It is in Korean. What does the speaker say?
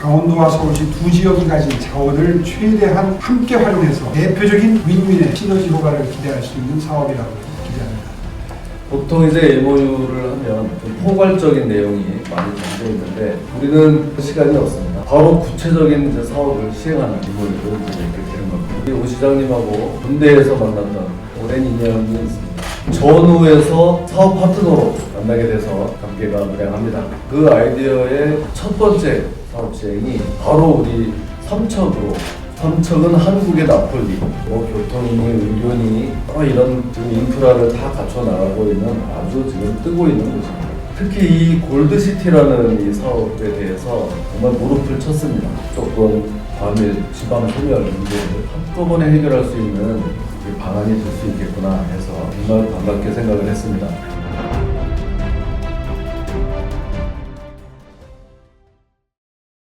강원도와 서울시 두 지역이 가진 자원을 최대한 함께 활용해서 대표적인 윈윈의 시너지 효과를 기대할 수 있는 사업이라고 기대합니다. 보통 이제 MOU를 하면 좀 포괄적인 내용이 많이 담겨 있는데 우리는 시간이 없습니다. 바로 구체적인 이제 사업을 시행하는 MOU를 이렇게 되는 겁니다. 오 시장님하고 군대에서 만났던 오랜 인연이 있습니다. 전후에서 사업 파트너로 만나게 돼서 관계가 무량합니다. 그 아이디어의 첫 번째 사업 시행이 바로 우리 삼척으로 삼척은 한국의 나폴리, 뭐 교통이니 의료니 어, 이런 인프라를 다 갖춰 나가고 있는 아주 지금 뜨고 있는 곳입니다. 특히 이 골드시티라는 이 사업에 대해서 정말 무릎을 쳤습니다. 조건, 과밀, 지방 소멸 문제를 한꺼번에 해결할 수 있는 방안이 될 수 있겠구나 해서 정말 반갑게 생각을 했습니다.